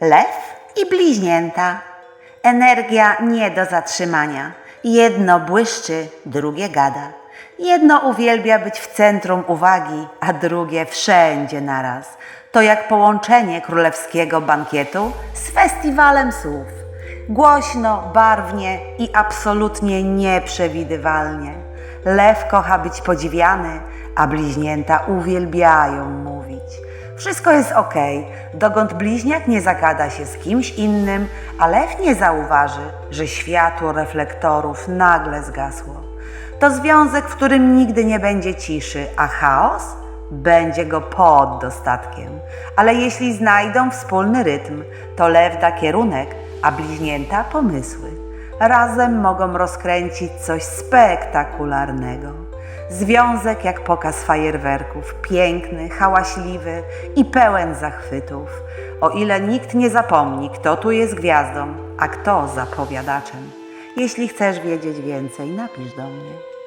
Lew i bliźnięta. Energia nie do zatrzymania. Jedno błyszczy, drugie gada. Jedno uwielbia być w centrum uwagi, a drugie wszędzie naraz. To jak połączenie królewskiego bankietu z festiwalem słów. Głośno, barwnie i absolutnie nieprzewidywalnie. Lew kocha być podziwiany, a bliźnięta uwielbiają. Wszystko jest ok, dokąd bliźniak nie zagada się z kimś innym, a lew nie zauważy, że światło reflektorów nagle zgasło. To związek, w którym nigdy nie będzie ciszy, a chaos będzie go pod dostatkiem. Ale jeśli znajdą wspólny rytm, to lew da kierunek, a bliźnięta pomysły. Razem mogą rozkręcić coś spektakularnego. Związek jak pokaz fajerwerków, piękny, hałaśliwy i pełen zachwytów. O ile nikt nie zapomni, kto tu jest gwiazdą, a kto zapowiadaczem. Jeśli chcesz wiedzieć więcej, napisz do mnie.